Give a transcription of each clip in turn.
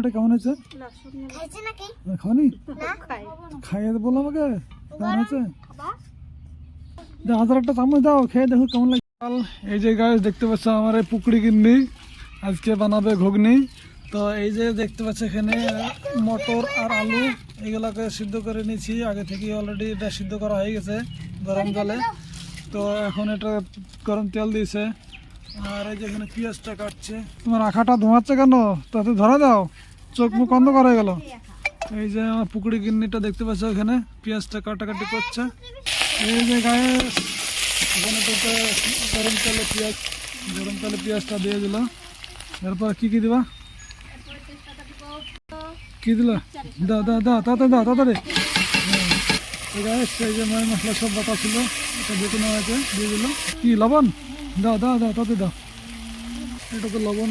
এটা কেমন হয়েছে? খাইছে নাকি? খাওনি? না? খাইয়ে বলো আমাকে কেমন হয়েছে? হাজার একটা চামচ দাও খেয়ে দেখো কেমন লাগে। এই যে গাছ দেখতে পাচ্ছ আমার এই কিননি আজকে বানাবে ঘুগনি। তো এই যে দেখতে পাচ্ছ এখানে মটর আর আলু এগুলাকে সিদ্ধ করে নিয়েছি। আগে থেকে অলরেডি এটা সিদ্ধ করা হয়ে গেছে গরম জলে। তো এখন এটা গরম তেল দিয়েছে। আর এই যে এখানে পেঁয়াজটা কাটছে। তোমার আখাটা ধোঁয়াচ্ছে কেন? তাতে ধরা দাও। চোখ মুখ অন্ধ করা গেল। এই যে আমার পুকুরি গিন্নিটা দেখতে পাচ্ছ এখানে, পেঁয়াজটা কাটাকাটি করছে। এই যে গায়ে, এখানে তো গরম তেলে পেঁয়াজ, গরম তেলে পেঁয়াজটা দিয়ে দিল। এরপর কি কি দিবা? কি দিলা? দা দা দা তাতে দা। এই গায়ে সেই যে ময় মশলা সব বাটা ছিল, এটা বেটে নেওয়া আছে দিয়ে দিল। কি, লবণ? দা দা দা, তাতে দাও এটা তো লবণ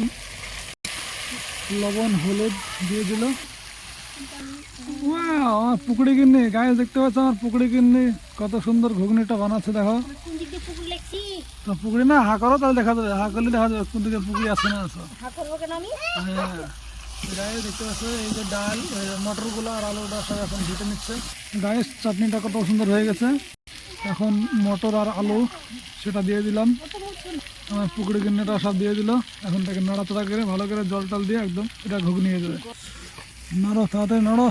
লবণ হলুদ দিয়ে দিল। আমার পুকুরি কিন্নি গায়ে দেখতে পাচ্ছ আমার পুকুরি কিন্নি কত সুন্দর ঘুগনিটা বানাচ্ছে দেখো। তো পুকুরি না হা করো তাহলে দেখা যাবে হা করলে দেখা যাবে কোন দিকে পুকুরি আছে না আছে। আমি? হ্যাঁ গায়ে দেখতে পাচ্ছ এই যে ডাল মটরগুলো আর আলুটা সব এখন ভেটে নিচ্ছে। গায়ে চাটনিটা কত সুন্দর হয়ে গেছে। এখন মটর আর আলু সেটা দিয়ে দিলাম। আমার পুকুরি কিন্নিটা সব দিয়ে দিল। এখন তাকে নাড়াচাড়া করে ভালো করে জল টল দিয়ে একদম এটা ঘুগনি হয়ে যাবে। নড়ো তাড়াতাড়ি নড়ো।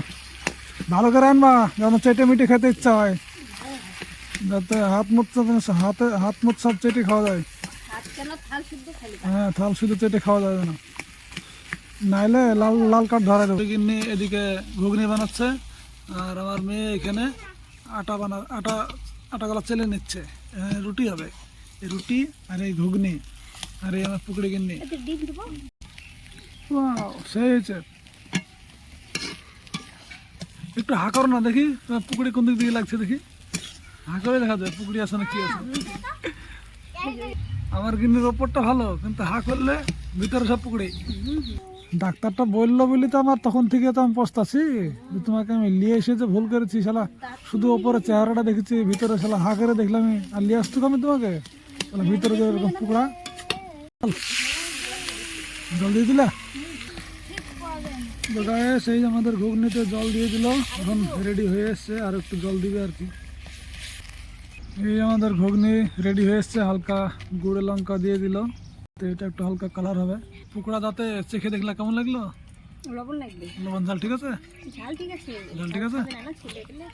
ভালো করে আনবা যেন চেটে মিটে খেতে ইচ্ছা হয়। যাতে হাত মুখ হাতে হাত মুখ সব চেটে খাওয়া যায়। হাত কেন থাল শুদ্ধ খালি? হ্যাঁ থাল শুধু চেটে খাওয়া যাবে না নাইলে লাল লাল কাঠ ধরা দেবে গিন্নি এদিকে ঘুগনি বানাচ্ছে আর আমার মেয়ে এখানে আটা বানা আটা আটাগুলো চেলে নিচ্ছে। এখানে রুটি হবে। রুটি আর এই ঘুগনি আর এই আমার পুকুরে গিন্নি। সেই হয়েছে। একটু হা করো না দেখি পুকুরে কোন দিক দিকে লাগছে দেখি। হা করে দেখা যায় পুকুরি আছে না কি আছে। আমার গিন্নির ওপরটা ভালো কিন্তু হা করলে ভিতরে সব পুকুরি। ডাক্তারটা বলল বলি তো আমার তখন থেকে তো আমি পস্তাছি তোমাকে আমি নিয়ে এসে যে ভুল করেছি শালা শুধু ওপরে চেহারাটা দেখেছি ভিতরে শালা হা করে দেখলাম আর নিয়ে আসতো আমি তোমাকে? ভিতরে যে এরকম পুকুরা জল দিয়ে দিলা? তো গায়ে সেই আমাদের ঘুগনিতে জল দিয়ে দিল। এখন রেডি হয়ে এসছে, আর একটু জল দিবে আর কি। এই আমাদের ঘুগনি রেডি হয়ে এসছে, হালকা গুঁড়ো লঙ্কা দিয়ে দিল। তো এটা একটু হালকা কালার হবে। পুকুরা দাঁতে চেখে দেখলে কেমন লাগল? লবণ লাগবে। লবণ ঝাল ঠিক আছে? ঝাল ঠিক আছে। ঝাল ঠিক আছে? না না ছেলে দিলে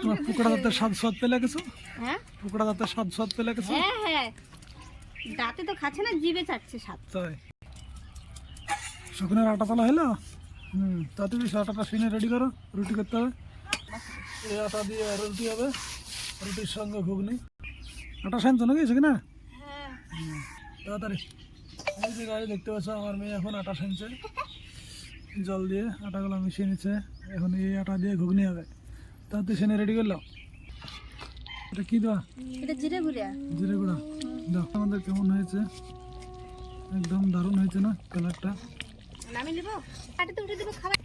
তোমার পুকুরা দাঁতের স্বাদ স্বাদ পেলে কিছু? হ্যাঁ? পুকুরা দাঁতের স্বাদ স্বাদ পেলে কিছু? হ্যাঁ হ্যাঁ। দাঁতে তো খাচ্ছে না জিভে চাটছে স্বাদ। তাই। শুকনোর আটা তোলা হলো? হুম তাতে বেশ আটাটা সিনে রেডি করো রুটি করতে হবে। এই আটা দিয়ে রুটি হবে রুটির সঙ্গে ঘুগনি। আটা সানছো নাকি সেখানে? হ্যাঁ। তাড়াতাড়ি। এই যে গাড়ি দেখতে পাচ্ছ আমার মেয়ে এখন আটা সানছে জল দিয়ে আটাগুলো মিশিয়ে নিচ্ছে। এখন এই আটা দিয়ে ঘুগনি হবে। তাতে সেনে রেডি করলাম? এটা কি দেওয়া এটা জিরে গুড়িয়া জিরে গুঁড়া। দেখো আমাদের কেমন হয়েছে? একদম দারুণ হয়েছে না কালারটা? নামি নেব। কাটিতে উঠে দেবো খাবার।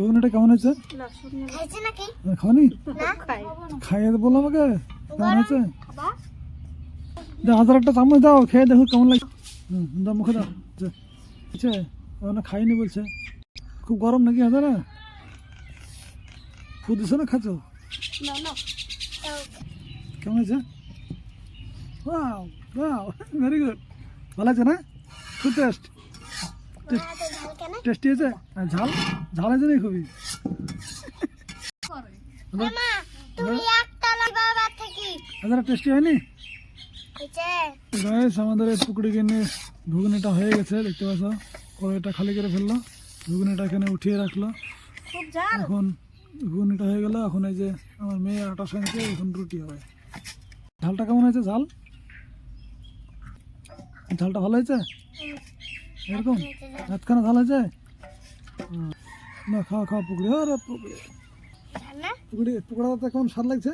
ঘুগনিটা কেমন হয়েছে? লসুন খাইছে নাকি? খাওনি না খাই খাইয়ে বলো আমাকে। কেমন হাজার একটা চামচ দাও খেয়ে দেখো কেমন লাগে হুম দাও মুখে দাও। ওখানে খাইনি বলছে। খুব গরম নাকি হাজারা ফু দিছো না খাচ্ছ? না না। কেমন ওয়াও ভেরি গুড ভালো আছে না? খুব টেস্ট টেস্টি আর ঝাল ঝাল। আছে না খুবই? হাজারা টেস্টি হয়নি? গাইস আমাদের এই পুকুরি কিনে ঘুগনিটা হয়ে গেছে দেখতে পাচ্ছ? কড়াইটা খালি করে ফেলল ঘুগনিটা এখানে উঠিয়ে রাখল। এখন ঘুগনিটা হয়ে গেল এখন এই যে আমার মেয়ে আটা সঙ্গে এখন রুটি হবে। ঝালটা কেমন হয়েছে ঝাল? ঝালটা ভালো হয়েছে? এরকম? হাতখানা ঝাল হয়েছে? না খাওয়া খাওয়া পুকুরি। আরে পুকুরি। পুকুরি পুকুরাতে কেমন স্বাদ লাগছে।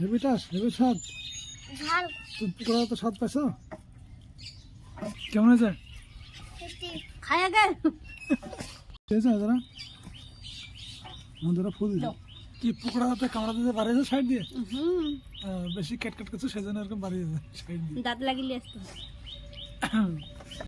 হেভি টাস হেভি স্বাদ ঝাল। তো তো স্বাদ পাইছ? কেমন আছে ফুল দিল। কি পুকুরা হাতে কামড়া দিতে সাইড দিয়ে? বেশি কেট কেট করছে সেজন্য এরকম সাইড দিয়ে। দাঁত আসতে হবে।